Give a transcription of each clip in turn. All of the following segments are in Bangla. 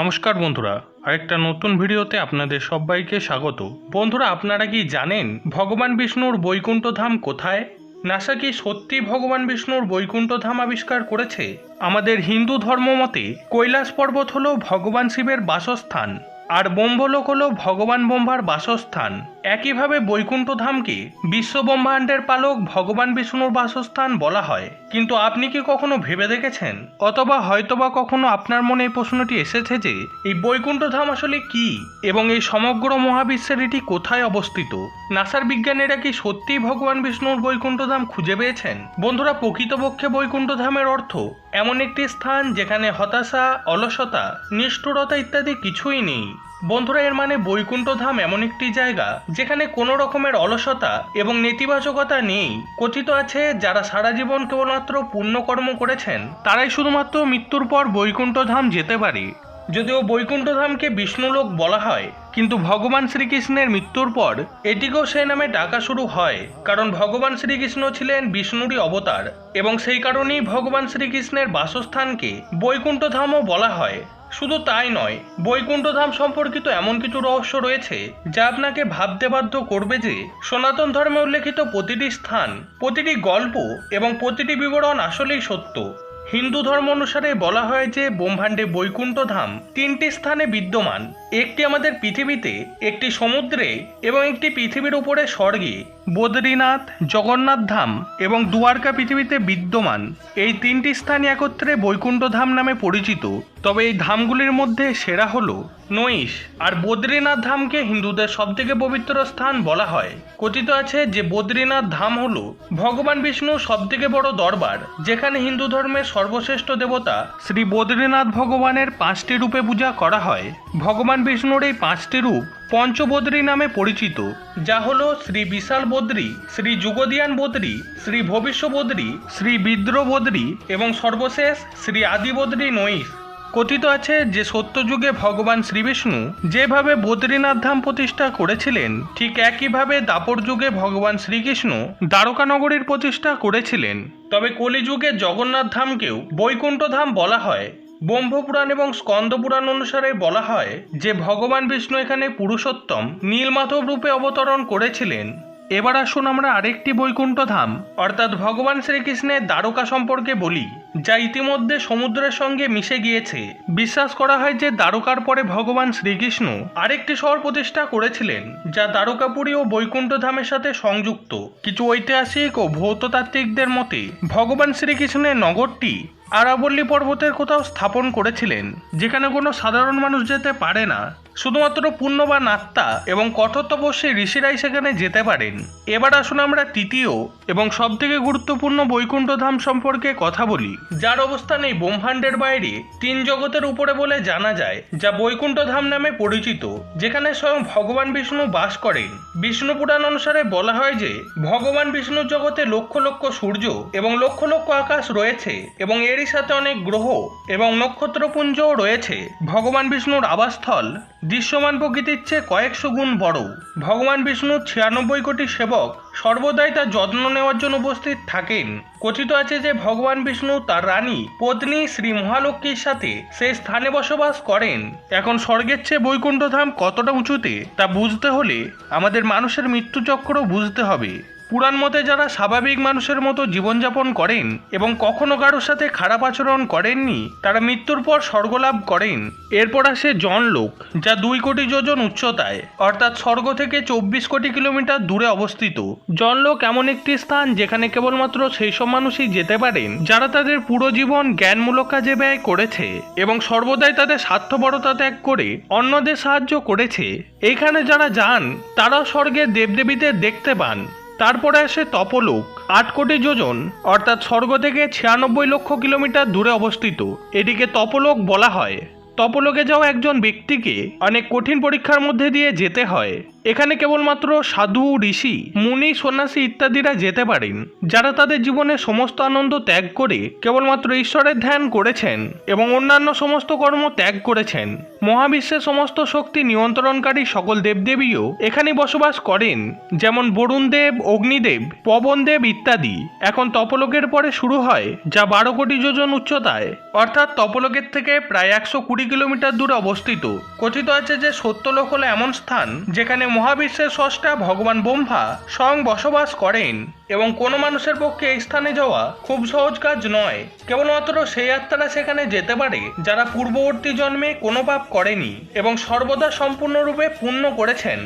নমস্কার বন্ধুরা, আরেকটা নতুন ভিডিওতে আপনাদের সবাইকে স্বাগত। বন্ধুরা, আপনারা কি জানেন ভগবান বিষ্ণুর বৈকুণ্ঠ ধাম কোথায়? নাসা কি সত্যি ভগবান বিষ্ণুর বৈকুণ্ঠ ধাম আবিষ্কার করেছে? আমাদের হিন্দু ধর্ম মতে কৈলাস পর্বত হল ভগবান শিবের বাসস্থান। আর ব্রহ্মলোক হলো ভগবান ব্রহ্মার বাসস্থান। একইভাবে বৈকুণ্ঠ ধামকে বিশ্ব ব্রহ্মাণ্ডের পালক ভগবান বিষ্ণুর বাসস্থান বলা হয়। কিন্তু আপনি কি কখনো ভেবে দেখেছেন? অথবা হয়তোবা কখনো আপনার মনে এই প্রশ্নটি এসেছে যে, এই বৈকুণ্ঠ ধাম আসলে কি? এবং এই সমগ্র মহাবিশ্বের এটি কোথায় অবস্থিত? নাসার বিজ্ঞানীরা কি সত্যিই ভগবান বিষ্ণুর বৈকুণ্ঠ ধাম খুঁজে পেয়েছেন? বন্ধুরা, প্রকৃতপক্ষে বৈকুণ্ঠ ধামের অর্থ এমন একটি স্থান যেখানে হতাশা, অলসতা, নিষ্ঠুরতা ইত্যাদি কিছুই নেই। বন্ধুরা, এর মানে বৈকুণ্ঠ ধাম এমন একটি জায়গা যেখানে কোনো রকমের অলসতা এবং নেতিবাচকতা নেই। কথিত আছে, যারা সারা জীবন কেবলমাত্র পুণ্যকর্ম করেছেন, তারাই শুধুমাত্র মৃত্যুর পর বৈকুণ্ঠ ধাম যেতে পারে। যদিও বৈকুণ্ঠ ধামকে বিষ্ণুলোক বলা হয় কিন্তু ভগবান শ্রীকৃষ্ণের মৃত্যুর পর এটিকেও সেই নামে ডাকা শুরু হয়, কারণ ভগবান শ্রীকৃষ্ণ ছিলেন বিষ্ণুরই অবতার, এবং সেই কারণেই ভগবান শ্রীকৃষ্ণের বাসস্থানকে বৈকুণ্ঠ ধামও বলা হয়। শুধু তাই নয় বৈকুণ্ঠ ধাম সম্পর্কিত এমন কিছু রহস্য রয়েছে, যা আপনাকে ভাবতে বাধ্য করবে যে সনাতন ধর্মে উল্লেখিত প্রতিটি স্থান, প্রতিটি গল্প এবং প্রতিটি বিবরণ আসলেই সত্য। হিন্দু ধর্ম অনুসারে বলা হয় যে ব্রহ্মাণ্ডে বৈকুণ্ঠ ধাম তিনটি স্থানে বিদ্যমান। একটি আমাদের পৃথিবীতে, একটি সমুদ্রে এবং একটি পৃথিবীর উপরে স্বর্গে। বদ্রীনাথ, জগন্নাথ ধাম এবং দুয়ারকা পৃথিবীতে বিদ্যমান। এই তিনটি স্থানই একত্রে বৈকুণ্ঠ ধাম নামে পরিচিত। তবে এই ধামগুলির মধ্যে সেরা হলো নৈশ। আর বদ্রীনাথ ধামকে হিন্দুদের সবথেকে পবিত্র স্থান বলা হয়। কথিত আছে যে বদ্রীনাথ ধাম হল ভগবান বিষ্ণু সবথেকে বড় দরবার, যেখানে হিন্দু ধর্মের সর্বশ্রেষ্ঠ দেবতা শ্রী বদ্রীনাথ ভগবানের পাঁচটি রূপে পূজা করা হয়। ভগবান বিষ্ণুর এই পাঁচটি রূপ পঞ্চবদ্রী নামে পরিচিত, যা হলো শ্রী বিশাল বদ্রী, শ্রী যুগদিয়ান বদ্রী, শ্রী ভবিষ্য বদ্রী শ্রী বিদ্র বদ্রী এবং সর্বশেষ শ্রী আদি বদ্রী নৈশ। কথিত আছে যে সত্যযুগে ভগবান শ্রীবিষ্ণু যেভাবে বদ্রীনাথ ধাম প্রতিষ্ঠা করেছিলেন, ঠিক একইভাবে দাপর যুগে ভগবান শ্রীকৃষ্ণ দ্বারকানগরীর প্রতিষ্ঠা করেছিলেন। তবে কলিযুগে জগন্নাথ ধামকেও বৈকুণ্ঠ ধাম বলা হয়। ব্রহ্মপুরাণ এবং স্কন্দ পুরাণ অনুসারে বলা হয় যে ভগবান বিষ্ণু এখানে পুরুষোত্তম নীলমাধব রূপে অবতরণ করেছিলেন। এবার আসুন আমরা আরেকটি বৈকুণ্ঠ ধাম অর্থাৎ ভগবান শ্রীকৃষ্ণের দ্বারকা সম্পর্কে বলি, যা ইতিমধ্যে সমুদ্রের সঙ্গে মিশে গিয়েছে। বিশ্বাস করা হয় যে দ্বারকার পরে ভগবান শ্রীকৃষ্ণ আরেকটি শহর প্রতিষ্ঠা করেছিলেন, যা দ্বারকাপুরী ও বৈকুণ্ঠ ধামের সাথে সংযুক্ত। কিছু ঐতিহাসিক ও ভৌততাত্ত্বিকদের মতে, ভগবান শ্রীকৃষ্ণের নগরটি আরাবল্লী পর্বতের কোথাও স্থাপন করেছিলেন যেখানে কোনো সাধারণ মানুষ যেতে পারে না। শুধুমাত্র পুণ্যবান আত্মা এবং কঠোর তপস্বী ঋষিরাই সেখানে যেতে পারেন। এবার আসুন আমরা তৃতীয় এবং সবথেকে গুরুত্বপূর্ণ বৈকুণ্ঠ ধাম সম্পর্কে কথা বলি, যার অবস্থান এই ব্রহ্মাণ্ডের বাইরে তিন জগতের উপরে বলে জানা যায়, যা বৈকুণ্ঠ ধাম নামে পরিচিত, যেখানে স্বয়ং ভগবান বিষ্ণু বাস করেন। বিষ্ণু পুরাণ অনুসারে বলা হয় যে, ভগবান বিষ্ণুর জগতে লক্ষ লক্ষ সূর্য এবং লক্ষ লক্ষ আকাশ রয়েছে এবং এরই সাথে অনেক গ্রহ এবং নক্ষত্রপুঞ্জও রয়েছে। ভগবান বিষ্ণুর আবাসস্থল দৃশ্যমান প্রকৃতির চেয়ে কয়েকশো গুণ বড়। ভগবান বিষ্ণুর ছিয়ানব্বই কোটি সেবক সর্বদাই তার যত্ন নেওয়ার জন্য উপস্থিত থাকেন। কথিত আছে যে ভগবান বিষ্ণু তার রানী, পত্নী শ্রী মহালক্ষ্মীর সাথে সেই স্থানে বসবাস করেন। এখন স্বর্গের চেয়ে বৈকুণ্ঠধাম কতটা উঁচুতে তা বুঝতে হলে আমাদের মানুষের মৃত্যুচক্র বুঝতে হবে। পুরাণ মতে যারা স্বাভাবিক মানুষের মতো জীবনযাপন করেন এবং কখনো কারোর সাথে খারাপ আচরণ করেননি, তারা মৃত্যুর পর স্বর্গলাভ করেন। এরপর আসে জনলোক, যা দুই কোটি যোজন উচ্চতায়, অর্থাৎ স্বর্গ থেকে চব্বিশ কোটি কিলোমিটার দূরে অবস্থিত। জনলোক এমন একটি স্থান যেখানে কেবলমাত্র সেই সব মানুষই যেতে পারেন, যারা তাদের পুরো জীবন জ্ঞানমূলক কাজে ব্যয় করেছে এবং সর্বদাই তাদের স্বার্থপরতা ত্যাগ করে অন্যদের সাহায্য করেছে। এইখানে যারা যান তারা স্বর্গের দেবদেবীদের দেখতে পান। তারপরে আসে তপলোক, আট কোটি যোজন, অর্থাৎ স্বর্গ থেকে ছিয়ানব্বই লক্ষ কিলোমিটার দূরে অবস্থিত। এটিকে তপলোক বলা হয়। তপলোকে যাওয়া একজন ব্যক্তিকে অনেক কঠিন পরীক্ষার মধ্যে দিয়ে যেতে হয়। এখানে কেবলমাত্র সাধু, ঋষি, মুনি, সন্ন্যাসী ইত্যাদিরা যেতে পারেন। যারা তাদের জীবনে সমস্ত আনন্দ ত্যাগ করে কেবলমাত্র ঈশ্বরের ধ্যান করেছেন এবং অন্যান্য সমস্ত কর্ম ত্যাগ করেছেন মহাবিশ্বের সমস্ত শক্তি নিয়ন্ত্রণকারী সকল দেবদেবীও এখানে বসবাস করেন, যেমন বরুণ দেব অগ্নিদেব পবন দেব ইত্যাদি। এখন তপলোকের পরে শুরু হয়, যা বারো কোটি যোজন উচ্চতায়, অর্থাৎ তপলোকের থেকে প্রায় একশো কুড়ি কিলোমিটার দূরে অবস্থিত। কথিত আছে যে সত্যলোক হলো এমন স্থান, যেখানে মহাবিশ্বের স্রষ্টা ভগবান ব্রহ্মা স্বয়ং বসবাস করেন এবং কোনো মানুষের পক্ষে এই স্থানে যাওয়া খুব সহজ কাজ নয়। কেবলমাত্র সেই আত্মারা সেখানে যেতে পারে যারা পূর্ববর্তী জন্মে কোনো পাপ করেনি এবং সর্বদা সম্পূর্ণরূপে পূর্ণ করেছেন।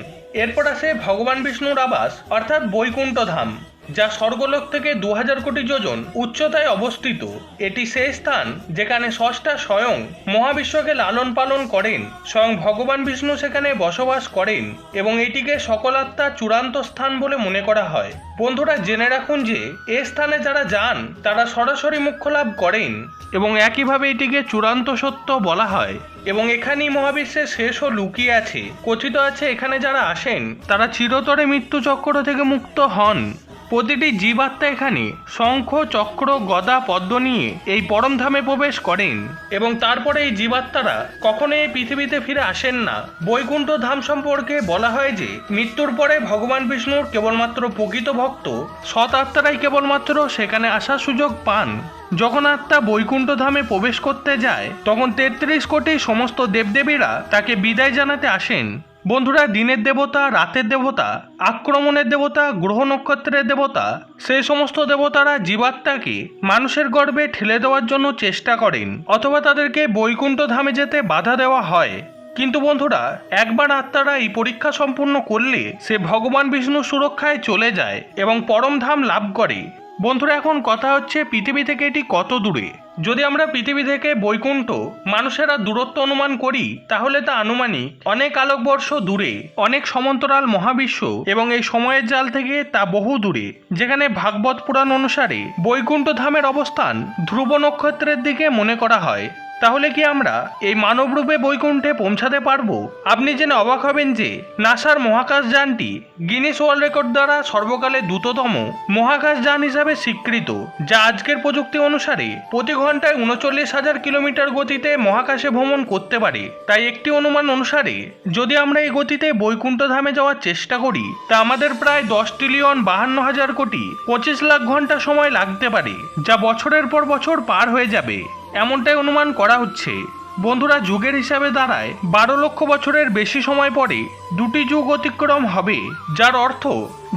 এরপর আসে ভগবান বিষ্ণুর আবাস, অর্থাৎ বৈকুণ্ঠ ধাম যা স্বর্গলোক থেকে দু হাজার কোটি যোজন উচ্চতায় অবস্থিত। এটি সেই স্থান যেখানে ষষ্ঠা স্বয়ং মহাবিশ্বকে লালন পালন করেন, স্বয়ং ভগবান বিষ্ণু সেখানে বসবাস করেন এবং এটিকে সকল আত্মার চূড়ান্ত স্থান বলে মনে করা হয়। বন্ধুরা, জেনে রাখুন যে, এ স্থানে যারা যান, তারা সরাসরি মুখ্য লাভ করেন এবং একইভাবে এটিকে চূড়ান্ত সত্য বলা হয়। এবং এখানেই মহাবিশ্বের শেষও লুকিয়ে আছে। কথিত আছে, এখানে যারা আসেন, তারা চিরতরে মৃত্যু চক্র থেকে মুক্ত হন। প্রতিটি জীবাত্মা এখানে শঙ্খ, চক্র, গদা, পদ্ম নিয়ে এই পরমধামে প্রবেশ করেন এবং তারপরে এই জীবাত্মারা কখনো এই পৃথিবীতে ফিরে আসেন না। বৈকুণ্ঠ ধাম সম্পর্কে বলা হয় যে, মৃত্যুর পরে ভগবান বিষ্ণুর কেবলমাত্র প্রকৃত ভক্ত, সৎ আত্মারাই কেবলমাত্র সেখানে আসার সুযোগ পান। যখন আত্মা বৈকুণ্ঠ ধামে প্রবেশ করতে যায়, তখন তেত্রিশ কোটি সমস্ত দেবদেবীরা তাকে বিদায় জানাতে আসেন। বন্ধুরা, দিনের দেবতা, রাতের দেবতা, আক্রমণের দেবতা, গ্রহ নক্ষত্রের দেবতা, সেই সমস্ত দেবতারা জীবাত্মাকে মানুষের গর্ভে ঠেলে দেওয়ার জন্য চেষ্টা করেন অথবা তাদেরকে বৈকুণ্ঠ ধামে যেতে বাধা দেওয়া হয়। কিন্তু বন্ধুরা, একবার আত্মারা এই পরীক্ষা সম্পূর্ণ করলে সে ভগবান বিষ্ণু সুরক্ষায় চলে যায় এবং পরম ধাম লাভ করে। বন্ধুরা, এখন কথা হচ্ছে পৃথিবী থেকে এটি কত দূরে? যদি আমরা পৃথিবী থেকে বৈকুণ্ঠ মানুষেরা দূরত্ব অনুমান করি, তাহলে তা আনুমানিক অনেক আলোকবর্ষ দূরে, অনেক সমান্তরাল মহাবিশ্ব এবং এই সময়ের জাল থেকে তা বহু দূরে, যেখানে ভাগবত পুরাণ অনুসারে বৈকুণ্ঠ ধামের অবস্থান ধ্রুব নক্ষত্রের দিকে মনে করা হয়। তাহলে কি আমরা এই মানবরূপে বৈকুণ্ঠে পৌঁছাতে পারব? আপনি জেনে অবাক হবেন যে নাসার মহাকাশ যানটি গিনিস ওয়ার্ল্ড রেকর্ড দ্বারা সর্বকালে দ্রুততম মহাকাশ যান হিসাবে স্বীকৃত, যা আজকের প্রযুক্তি অনুসারে প্রতি ঘন্টায় উনচল্লিশ হাজার কিলোমিটার গতিতে মহাকাশে ভ্রমণ করতে পারে। তাই একটি অনুমান অনুসারে, যদি আমরা এই গতিতে বৈকুণ্ঠ ধামে যাওয়ার চেষ্টা করি, তা আমাদের প্রায় দশ ট্রিলিয়ন বাহান্ন হাজার কোটি পঁচিশ লাখ ঘণ্টা সময় লাগতে পারে, যা বছরের পর বছর পার হয়ে যাবে। এমনটাই অনুমান করা হচ্ছে। বন্ধুরা, যুগের হিসাবে দাঁড়ায় বারো লক্ষ বছরের বেশি সময় পরে দুটি যুগ অতিক্রম হবে, যার অর্থ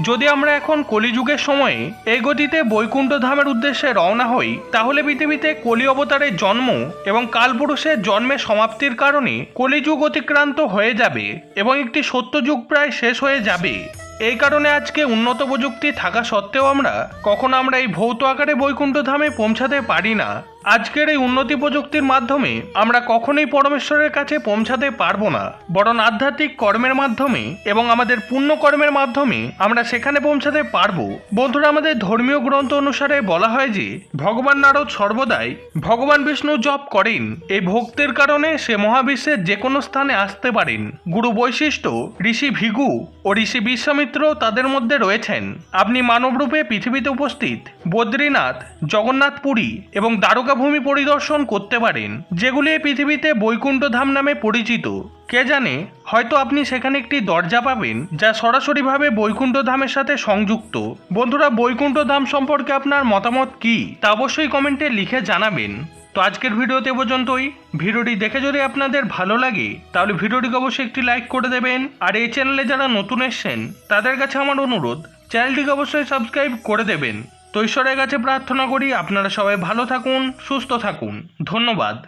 যদি আমরা এখন কলিযুগের সময়ে এই গতিতে বৈকুণ্ঠ ধামের উদ্দেশ্যে রওনা হই, তাহলে পৃথিবীতে কলি অবতারের জন্ম এবং কালপুরুষের জন্মের সমাপ্তির কারণে কলিযুগ অতিক্রান্ত হয়ে যাবে এবং একটি সত্যযুগ প্রায় শেষ হয়ে যাবে। এই কারণে আজকে উন্নত প্রযুক্তি থাকা সত্ত্বেও আমরা কখনো আমরা এই ভৌত আকারে বৈকুণ্ঠ ধামে পৌঁছাতে পারি না। আজকের এই উন্নতি প্রযুক্তির মাধ্যমে আমরা কখনোই পরমেশ্বরের কাছে পৌঁছাতে পারব না। বরং আধ্যাত্মিক কর্মের মাধ্যমে এবং আমাদের পুণ্য কর্মের মাধ্যমে আমরা সেখানে পৌঁছাতে পারব। বন্ধুরা, আমাদের ধর্মীয় গ্রন্থ অনুসারে বলা হয় যে, ভগবান নারদ সর্বদাই ভগবান বিষ্ণু জপ করেন। এই ভক্তের কারণে সে মহাবিশ্বের যে কোনো স্থানে আসতে পারেন। গুরু বৈশিষ্ট্য, ঋষি ভিগু ও ঋষি বিশ্বামিত্র তাদের মধ্যে রয়েছেন। আপনি মানবরূপে পৃথিবীতে উপস্থিত বদ্রীনাথ জগন্নাথ পুরী এবং দ্বারকা ভূমি পরিদর্শন করতে পারেন যেগুলি এই পৃথিবীতে বৈকুণ্ঠ ধাম নামে পরিচিত কে জানে? হয়তো আপনি সেখানে একটি দরজা পাবেন যা সরাসরিভাবে বৈকুণ্ঠ ধামের সাথে সংযুক্ত। বন্ধুরা বৈকুণ্ঠ ধাম সম্পর্কে আপনার মতামত কি? তা অবশ্যই কমেন্টে লিখে জানাবেন। তো আজকের ভিডিওতে পর্যন্তই। ভিডিওটি দেখে যদি আপনাদের ভালো লাগে তাহলে ভিডিওটিকে অবশ্যই একটি লাইক করে দেবেন। আর এই চ্যানেলে যারা নতুন এসছেন তাদের কাছে আমার অনুরোধ চ্যানেলটিকে অবশ্যই সাবস্ক্রাইব করে দেবেন। তো ঈশ্বরের কাছে প্রার্থনা করি আপনারা সবাই ভালো থাকুন সুস্থ থাকুন। ধন্যবাদ।